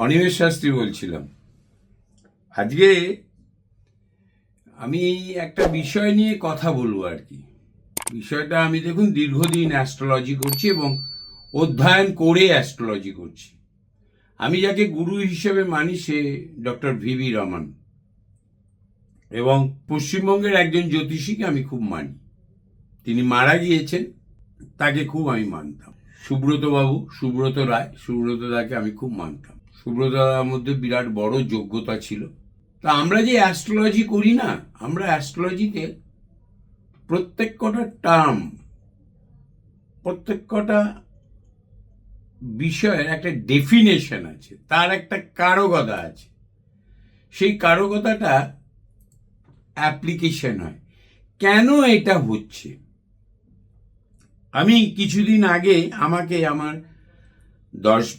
অনিমেষ শাস্ত্রী বলছিলাম। আজকে আমি একটা বিষয় নিয়ে কথা বলব আর কি। বিষয়টা আমি দেখুন দীর্ঘদিন অ্যাস্ট্রোলজি করছি এবং অধ্যয়ন করে অ্যাস্ট্রোলজি করছি। আমি যাকে গুরু হিসেবে মানি সে ডক্টর ভিভি রমন এবং পশ্চিমবঙ্গের একজন জ্যোতিষীকে আমি খুব মানি। তিনি মারা গিয়েছেন, তাকে খুব আমি মানতাম। সুব্রত বাবু সুব্রত রায়, সুব্রত দাকে আমি খুব মানতাম। সুব্রত দার মধ্যে বিরাট বড় যোগ্যতা ছিল। তা আমরা যে অ্যাস্ট্রোলজি করি না, আমরা অ্যাস্ট্রোলজিতে প্রত্যেক কটা টার্ম প্রত্যেক কটা বিষয়ের একটা ডেফিনেশন আছে, তার একটা কারকতা আছে। সেই কারকতাটা অ্যাপ্লিকেশন হয়। কেন এটা হচ্ছে? আমি কিছুদিন আগে আমাকে আমার দশ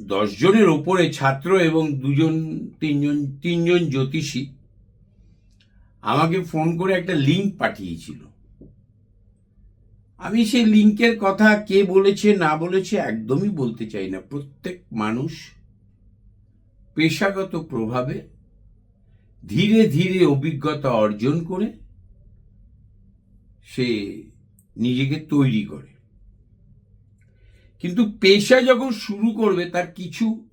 দশ জনের ওপরে ছাত্র এবং দুজন, তিনজন তিনজন জ্যোতিষী আমাকে ফোন করে একটা লিঙ্ক পাঠিয়েছিল। আমি সেই লিঙ্কের কথা কে বলেছে, না বলেছে একদমই বলতে চাই না। প্রত্যেক মানুষ পেশাগত প্রভাবে ধীরে ধীরে অভিজ্ঞতা অর্জন করে সে নিজেকে তৈরি করে। কিন্তু পেশা যখন শুরু করবে, তার কিছু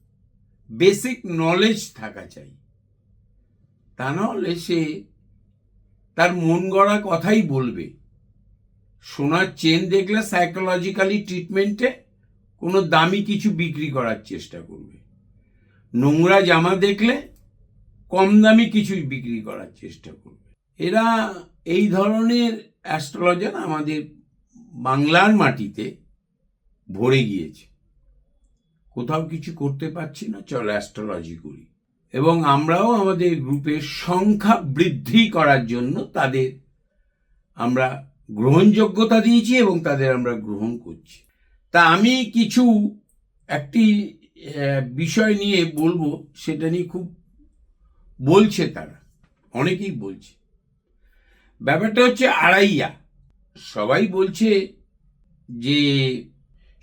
বেসিক নলেজ থাকা চাই। তা নাহলে সে তার মন গড়া কথাই বলবে। সোনার চেন দেখলে সাইকোলজিক্যালি ট্রিটমেন্টে কোনো দামি কিছু বিক্রি করার চেষ্টা করবে। নোংরা জামা দেখলে কম দামি কিছুই বিক্রি করার চেষ্টা করবে। এরা এই ধরনের অ্যাস্ট্রোলজার আমাদের বাংলার মাটিতে ভরে গিয়েছে। কোথাও কিছু করতে পারছি না, চল অ্যাস্ট্রোলজি করি। এবং আমরাও আমাদের গ্রুপের সংখ্যা বৃদ্ধি করার জন্য তাদের আমরা গ্রহণযোগ্যতা দিয়েছি এবং তাদের আমরা গ্রহণ করছি। তা আমি কিছু একটি বিষয় নিয়ে বলব, সেটা নিয়ে খুব বলছে তারা, অনেকেই বলছে। ব্যাপারটা হচ্ছে আড়াইয়া। সবাই বলছে যে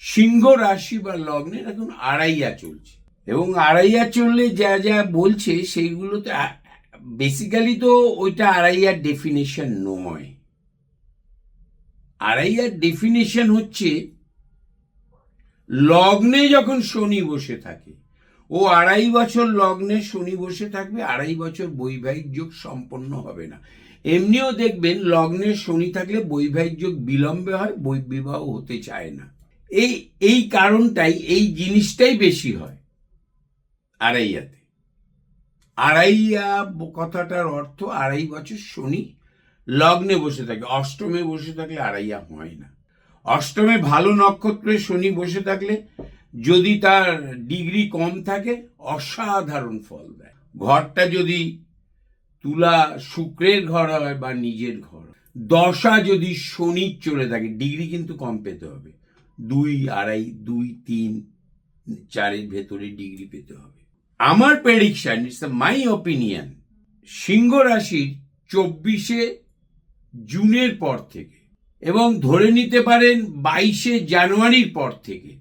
সিংহ রাশি বা লগ্নের এখন আড়াইয়া চলছে। এবং আড়াইয়া চললে যা যা বলছে সেইগুলোতে বেসিক্যালি তো ওইটা আড়াইয়ার ডেফিনেশন নয়। আড়াইয়ার ডেফিনেশন হচ্ছে, লগ্নে যখন শনি বসে থাকে, ও আড়াই বছর লগ্নে শনি বসে থাকবে, আড়াই বছর বৈবাহিক যোগ সম্পন্ন হবে না। এমনিও দেখবেন লগ্নে শনি থাকলে বৈবাহিক যোগ বিলম্বে হয় বৈ বিবাহ হতে চায় না। এই এই কারণটাই, এই জিনিসটাই বেশি হয়। আড়াইয়াতে। আড়াইয়া কথাটার অর্থ আড়াই বছর শনি লগ্নে বসে থাকে। অষ্টমে বসে থাকলে আড়াইয়া হয় না। অষ্টমে ভালো নক্ষত্রে শনি বসে থাকলে যদি তার ডিগ্রি কম থাকে, অসাধারণ ফল দেয়। ঘরটা যদি তুলা শুক্রের ঘর হয় বা নিজের ঘর দশা যদি শনির চলে থাকে, ডিগ্রি কিন্তু কম পেতে হবে। দুই আড়াই, দুই তিন, চারের ভেতরে ডিগ্রি পেতে হবে। আমার প্রেডিকশন ইটস মাই ওপিনিয়ন সিংহ রাশির চব্বিশে জুনের পর থেকে এবং ধরে নিতে পারেন বাইশে জানুয়ারির পর থেকে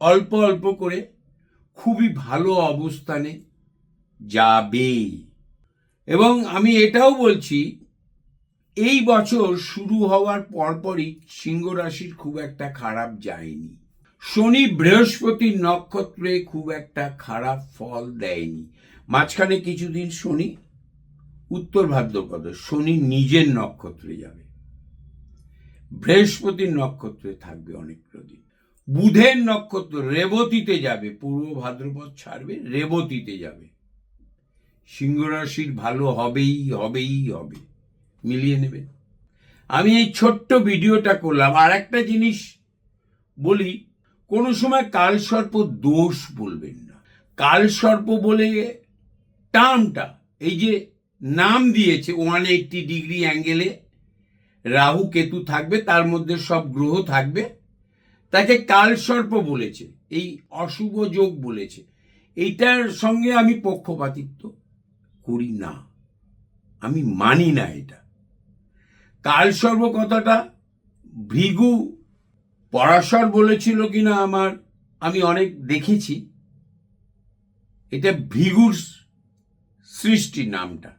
অল্প অল্প করে খুবই ভালো অবস্থানে যাবে এবং আমি এটাও বলছি এই বছর শুরু হওয়ার পরপরই সিংহ রাশির খুব একটা খারাপ যায়নি। শনি বৃহস্পতির নক্ষত্রে খুব একটা খারাপ ফল দেয়নি। মাঝখানে কিছুদিন শনি, উত্তর ভাদ্রপদ শনি নিজের নক্ষত্রে যাবে। বৃহস্পতির নক্ষত্রে থাকবে অনেকটা দিন বুধের নক্ষত্র রেবতীতে যাবে, পূর্ব ভাদ্রপদ ছাড়বে, রেবতীতে যাবে। সিংহ রাশির ভালো হবেই হবেই, হবে। মিলিয়ে নেবেন আমি এই ছোট্ট ভিডিওটা করলাম। আর একটা জিনিস বলি, কোনো সময় কালসর্প দোষ বলবেন না। কালসর্প বলে টার্মটা, এই যে নাম দিয়েছে ওয়ান এইটটি ডিগ্রি অ্যাঙ্গেলে রাহু কেতু থাকবে, তার মধ্যে সব গ্রহ থাকবে, তাকে কালসর্প বলেছে, এই অশুভ যোগ বলেছে। এইটার সঙ্গে আমি পক্ষপাতিত্ব করি না। আমি মানি না এটা। কালসর্প কথাটা ভৃগু পরাশর বলেছিল কিনা আমার, আমি অনেক দেখেছি। এটা ভৃগুর সৃষ্টি নামটা।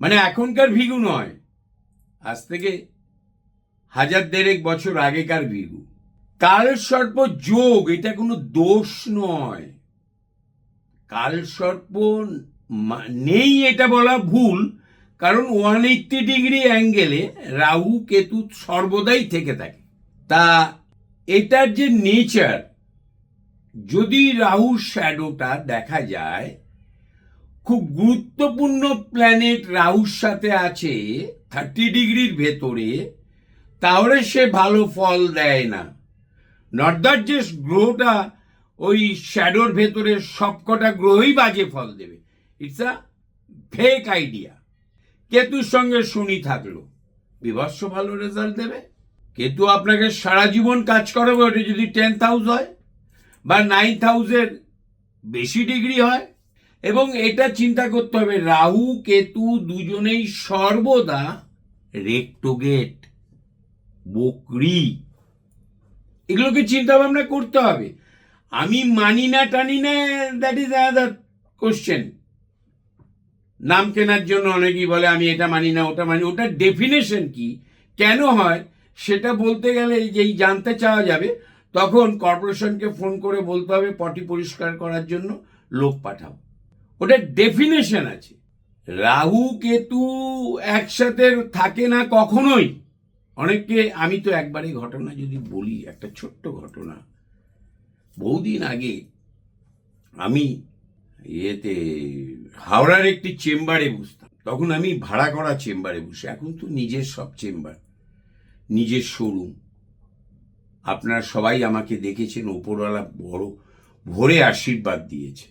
মানে এখনকার ভিগু নয়, আজ থেকে হাজার দেড়েক বছর আগেকার ভিগু। কাল সর্প যোগ, এটা কোনো দোষ নয়। কাল সর্প নেই এটা বলা ভুল কারণ ওয়ান এইট্টি ডিগ্রি অ্যাঙ্গেলে রাহু, কেতু সর্বদাই থেকে থাকে। তা এটার যে নেচার যদি রাহু শ্যাডোটা দেখা যায়, খুব গুরুত্বপূর্ণ প্ল্যানেট রাহুর সাথে আছে থার্টি ডিগ্রির ভেতরে, তাহলে সে ভালো ফল দেয় না। নট দ্যাট যে গ্রহটা ওই শ্যাডোর ভেতরে সবকটা গ্রহই বাজে ফল দেবে। ইটস আ ফেক আইডিয়া কেতুর সঙ্গে শনি থাকল। বিভৎস ভালো রেজাল্ট দেবে। কেতু আপনাকে সারা জীবন কাজ করাবে, ওটা যদি টেন হাউস হয় বা নাইন হাউসের বেশি ডিগ্রি হয়। এবং এটা চিন্তা করতে হবে, রাহু, কেতু দুজনেই সর্বদা রেক্টোগেট বকরি। এগুলোকে চিন্তা ভাবনা করতে হবে। আমি মানি না টানি না দ্যাট ইজ আদার কোশ্চেন নাম কেনার জন্য অনেকেই বলে, আমি এটা মানি না, ওটা মানি ওটার ডেফিনেশন কি? কেন হয়? সেটা বলতে গেলে যেই জানতে চাওয়া যাবে। তখন কর্পোরেশনকে ফোন করে বলতে হবে, পটি পরিষ্কার করার জন্য লোক পাঠাও। ওটার ডেফিনেশন আছে। রাহু, কেতু একসাথে থাকে না কখনোই। অনেককে, আমি তো একবারে ঘটনা যদি বলি, একটা ছোট্ট ঘটনা। বহুদিন আগে আমি ইয়েতে হাওড়ার একটি চেম্বারে বসতাম। তখন আমি ভাড়া করা চেম্বারে বসে। এখন তো নিজের সব চেম্বার, নিজের শোরুম। আপনারা সবাই আমাকে দেখেছেন, ওপরওয়ালা বড়, ভোরে আশীর্বাদ দিয়েছে।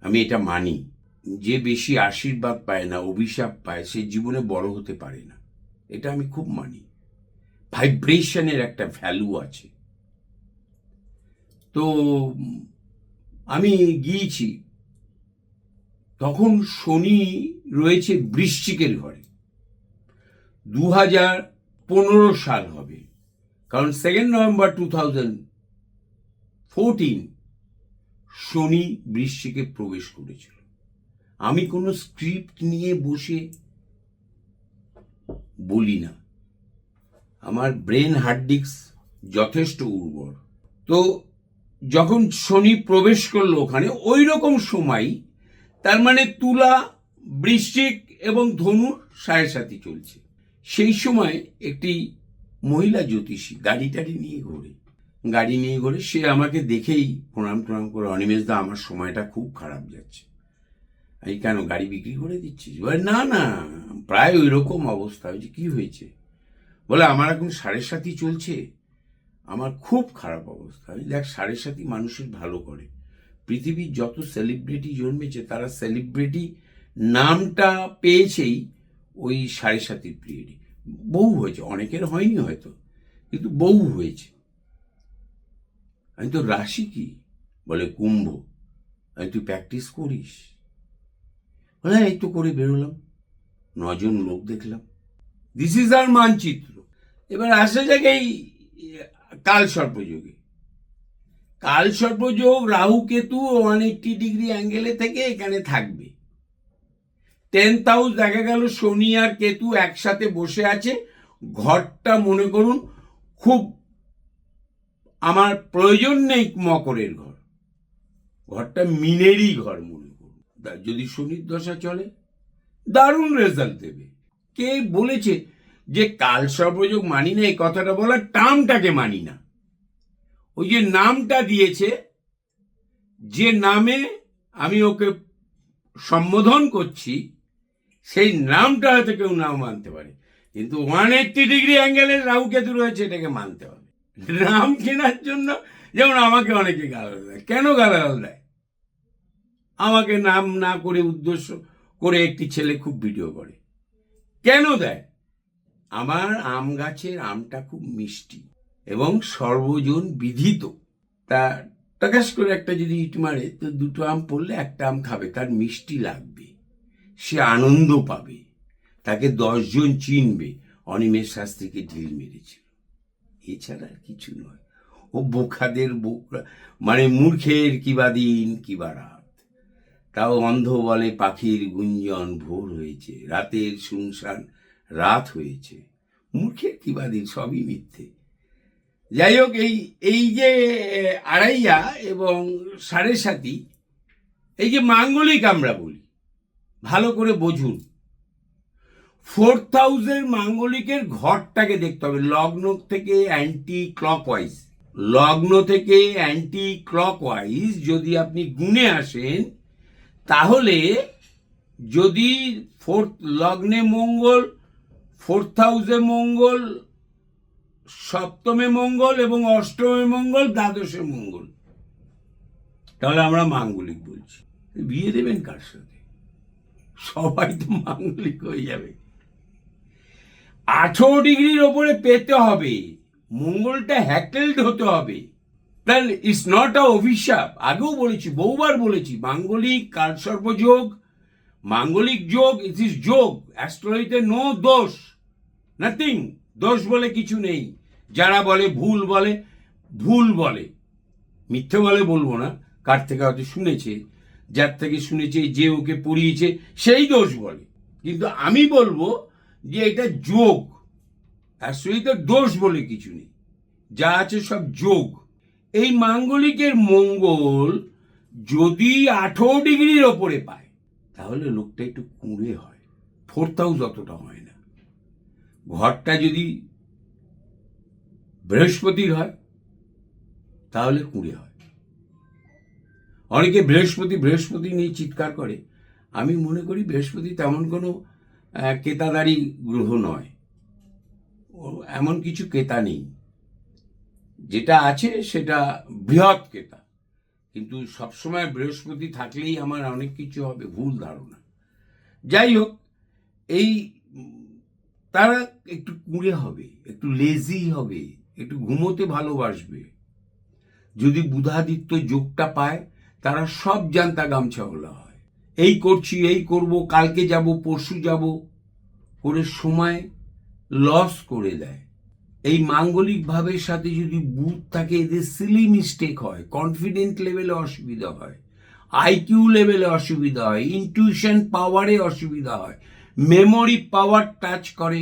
আমি এটা মানি। যে বেশি আশীর্বাদ পায় না, অভিশাপ পায়, সে জীবনে বড় হতে পারে না। এটা আমি খুব মানি। ভাইব্রেশনের একটা ভ্যালু আছে। তো, আমি গিয়েছি। তখন শনি রয়েছে বৃশ্চিকের ঘরে। দু হাজার পনেরো সাল হবে, কারণ second November two thousand fourteen শনি বৃশ্চিকে প্রবেশ করেছিল। আমি কোনো স্ক্রিপ্ট নিয়ে বসে বলি না। আমার ব্রেন হার্ড ডিস্ক যথেষ্ট উর্বর। তো যখন শনি প্রবেশ করল ওখানে ওই রকম সময় তার মানে তুলা, বৃশ্চিক এবং ধনুর সাড়ে সাথে চলছে। সেই সময় একটি মহিলা জ্যোতিষী গাড়ি টাড়ি নিয়ে ঘোরে। গাড়ি নিয়ে ঘোরে, সে আমাকে দেখেই প্রণাম টনাম করে, অনিমেষ দা, আমার সময়টা খুব খারাপ যাচ্ছে। আমি কেন গাড়ি বিক্রি করে দিচ্ছিস? বলে, না না, প্রায় ওই রকম অবস্থা। হয়েছে কি হয়েছে? বলে, আমার এখন সাড়ে সাতই চলছে। আমার খুব খারাপ অবস্থা। দেখ সাড়ে সাতই মানুষের ভালো করে। পৃথিবীর যত সেলিব্রিটি জন্মেছে তারা সেলিব্রিটি নামটা পেয়েছেই ওই সাড়ে সাতির পিরিয়ডে বহু হয়েছে অনেকের হয়নি হয়তো কিন্তু বহু হয়েছে। আমি তো রাশি কি? বলে কুম্ভ। আমি তুই প্র্যাকটিস করিস। "হ্যাঁ, এই তো করে বেরোলাম। নজন লোক দেখলাম। দিস ইজ আর মানচিত্র। এবার আসা যাক এই কাল সর্পযোগে কাল সর্পযোগ Rahu Ketu one eighty degree অ্যাঙ্গেলে থেকে এখানে থাকবে। টেন্থ হাউস দেখা গেল শনি আর কেতু একসাথে বসে আছে। ঘরটা মনে করুন, খুব আমার প্রয়োজন নেই মকরের ঘর। ঘরটা মিনেরই ঘর মনে করুন। যদি শনির দশা চলে, দারুণ রেজাল্ট দেবে। কে বলেছে যে কাল সর্বযোগ মানি না, এই কথাটা বলার টার্মটাকে মানি না। ওই যে নামটা দিয়েছে, যে নামে আমি ওকে সম্বোধন করছি, সেই নামটা হয়তো কেউ নাও মানতে পারে। কিন্তু ওয়ান এইট্টি ডিগ্রি অ্যাঙ্গেলের রাহু কেতু রয়েছে, এটাকে মানতে হবে। নাম কেনার জন্য যেমন আমাকে অনেকে গালাগাল দেয়। কেন গালাগাল দেয়? আমাকে নাম না করে উদ্দেশ্য করে একটি ছেলে খুব ভিডিও করে। কেন দেয়? আমার আম গাছের আমটা খুব মিষ্টি। সর্বজন বিধিত। তা টাকাস করে একটা যদি ইট মারে, তো দুটো আম পড়লে একটা আম খাবে, তার মিষ্টি লাগবে, সে আনন্দ পাবে, তাকে দশজন চিনবে। অনিমেষ শাস্ত্রীকে ঢিল মেরেছিল। এছাড়া আর কিছু নয়। ও বোকাদের বোকা মানে মূর্খের কিবা দিন কিবা রাত। তাও অন্ধ বলে পাখির গুঞ্জন ভোর হয়েছে, রাতের শুনশান রাত হয়েছে। মূর্খের কিবা দিন, সবই মিথ্যে। যাই হোক এই এই যে আড়াইয়া এবং সাড়ে সাতি, এই যে মাঙ্গলিক আমরা বলি, ভালো করে বুঝুন। ফোর্থ হাউসের মাঙ্গলিকের ঘরটাকে দেখতে হবে, লগ্ন থেকে অ্যান্টি ক্লকওয়াইজ লগ্ন থেকে অ্যান্টি ক্লকওয়াইজ যদি আপনি গুনে আসেন, তাহলে যদি ফোর্থ লগ্নে মঙ্গল ফোর্থ হাউসে মঙ্গল সপ্তমে মঙ্গল এবং অষ্টমে মঙ্গল, দ্বাদশে মঙ্গল। তাহলে আমরা মাঙ্গলিক বলছি। বিয়ে দেবেন কার সাথে? সবাই তো মাঙ্গলিক হয়ে যাবে। আঠেরো ডিগ্রির ওপরে পেতে হবে। মঙ্গলটা হ্যাকেলড হতে হবে। তাহলে ইটস নট আ অভিশাপ। আগেও বলেছি, বহুবার বলেছি, মাঙ্গলিক কালসর্পযোগ মাঙ্গলিক যোগ ইট ইস যোগ। অ্যাস্ট্রোলজিতে নো দোষ। নাথিং দোষ বলে কিছু নেই। যারা বলে ভুল বলে ভুল বলে। মিথ্যে বলে বলব না, কার থেকে হয়তো শুনেছে, যার থেকে শুনেছে, যে ওকে পড়িয়েছে, সেই দোষ বলে। কিন্তু আমি বলব যে এটা যোগ। অ্যাস্ট্রোলজিতে দোষ বলে কিছু নেই। যা আছে সব যোগ। এই মাঙ্গলিকের মঙ্গল যদি আঠেরো ডিগ্রির ওপরে পায়, তাহলে লোকটা একটু কুঁড়ে হয়। ফোর্থ হাউস অতটা হয় না। ঘরটা যদি বৃহস্পতির হয়, তাহলে কুঁড়ে হয়। অনেকে বৃহস্পতি বৃহস্পতি নিয়ে চিৎকার করে। আমি মনে করি বৃহস্পতি তেমন কোনো কেতাদারি গ্রহ নয়। ও এমন কিছু কেতা নেই। যেটা আছে সেটা বৃহৎ কেতা কিন্তু সবসময় বৃহস্পতি থাকলেই আমার অনেক কিছু হবে, ভুল ধারণা। যাই হোক, এই, তারা একটু কুঁড়ে হবে, একটু লেজি হবে। একটু ঘুমোতে ভালোবাসবে। যদি বুধাদিত্য যোগটা পায়, তারা সব জানতা গামছা হলা হয়। এই করছি, এই করব, কালকে যাব, পরশু যাব, করে সময় লস করে দেয়। এই মাঙ্গলিক ভাবের সাথে যদি বুধ থাকে, এদের সিলি মিস্টেক হয় কনফিডেন্ট লেভেলে অসুবিধা হয় আইকিউ লেভেলে অসুবিধা হয় ইনটিউশন পাওয়ারে অসুবিধা হয় মেমোরি পাওয়ার টাচ করে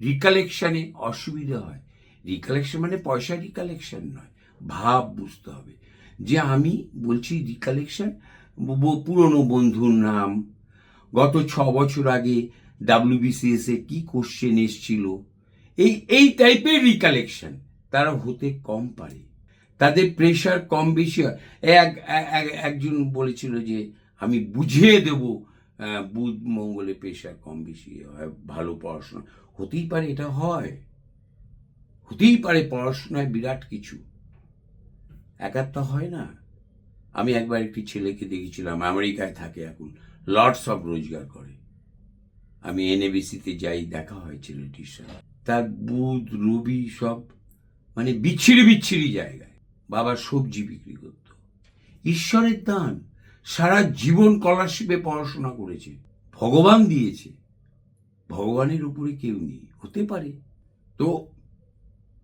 রিকালেকশনে অসুবিধা হয়। রিকালেকশন মানে পয়সা রিকালেকশন নয়, ভাব বুঝতে হবে। যে আমি বলছি রিকালেকশন পুরনো বন্ধুর নাম, গত ছ বছর আগে ডাব্লিউবিসিএস এ কি কোশ্চেন এসছিল, এই এই টাইপের রিকালেকশন তারা হতে কম পারে। তাদের প্রেশার কম বেশি হয়। এক, এক- এক- একজন বলেছিল যে, আমি বুঝিয়ে দেব বুধ মঙ্গলে প্রেশার কম বেশি হয়, ভালো পড়াশোনা। হতেই পারে এটা হয়। হতেই পারে পড়াশোনায় বিরাট কিছু। একাত্তা হয় না। আমি একবার একটি ছেলেকে দেখেছিলাম, আমেরিকায় থাকে এখন, লর্ডস অফ রোজগার করে। আমি এনএবিসিতে যাই, দেখা হয় ছেলেটির সাথে তার বুধ রবি সব মানে বিচ্ছিরি বিচ্ছিরি জায়গায়। বাবা সবজি বিক্রি করত। ঈশ্বরের দান, সারা জীবন স্কলারশিপে পড়াশোনা করেছে। ভগবান দিয়েছে। ভগবানের উপরে কেউ নেই, হতে পারে। তো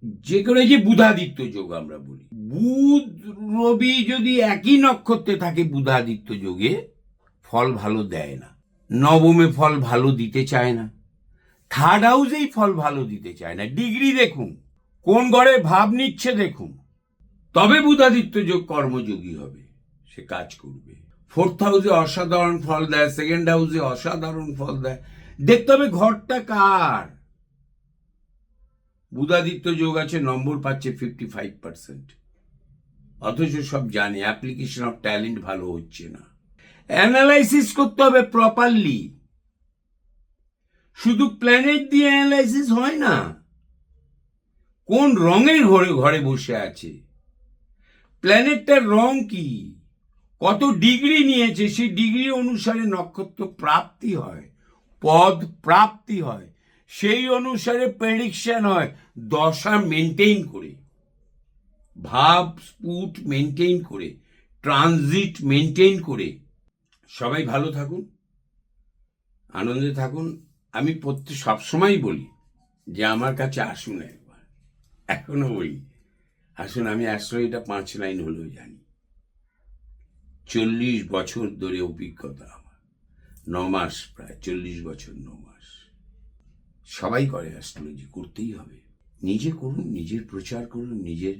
যে করে যে বুধাদিত্য যোগ আমরা বলি। বুধ, রবি যদি একই নক্ষত্রে থাকে বুধাদিত্য যোগে, ফল ভালো দেয় না। নবমে ফল ভালো দিতে চায় না। থার্ড হাউসেই ফল ভালো দিতে চায় না। ডিগ্রি দেখুন, কোন ঘরে ভাব নিচ্ছে দেখুন। তবে বুধাদিত্য যোগ কর্মযোগী হবে, সে কাজ করবে। ফোর্থ হাউসে অসাধারণ ফল দেয় সেকেন্ড হাউসে অসাধারণ ফল দেয়। দেখতে হবে ঘরটা কার। বুধাদিত্য যোগ আছে, নম্বর পাচ্ছে ফিফটি ফাইভ পার্সেন্ট অথচ সব জানে অ্যাপ্লিকেশন অফ ট্যালেন্ট ভালো হচ্ছে না। অ্যানালাইসিস করতে হবে প্রপারলি শুধু প্ল্যানেট দিয়ে অ্যানালাইসিস হয় না, কোন রঙের ঘরে ঘরে বসে আছে? প্ল্যানেটটার রং কি? কত ডিগ্রি নিয়েছে? সেই ডিগ্রি অনুসারে নক্ষত্র প্রাপ্তি হয়, পদ প্রাপ্তি হয়। সেই অনুসারে প্রেডিকশন হয়, দশা মেনটেন করে। ভাব স্পুট মেনটেন করে ট্রানজিট মেনটেন করে। সবাই ভালো থাকুন, আনন্দে থাকুন। আমি প্রত্যেক সবসময় বলি যে আমার কাছে আসুন একবার। এখনও বলি, আসুন আমি অ্যাস্ট্রোলজিটা পাঁচ লাইন হলেও জানি। চল্লিশ বছর ধরে অভিজ্ঞতা আমার, ন মাস প্রায়, চল্লিশ বছর, ন মাস। সবাই করে অ্যাস্ট্রোলজি করতেই হবে। নিজে করুন, নিজের প্রচার করুন, নিজের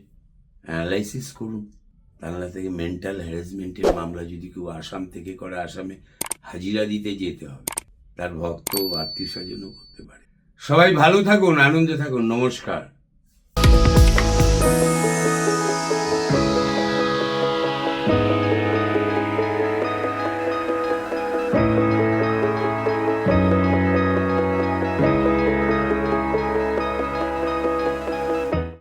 অ্যানালাইসিস করুন। বাংলা থেকে মেন্টাল হ্যারাসমেন্টের মামলা যদি কেউ আসাম থেকে করে, আসামে হাজিরা দিতে যেতে হবে। তার ভক্ত আত্মীয় স্বজনও করতে পারে। সবাই ভালো থাকুন, আনন্দে থাকুন। নমস্কার।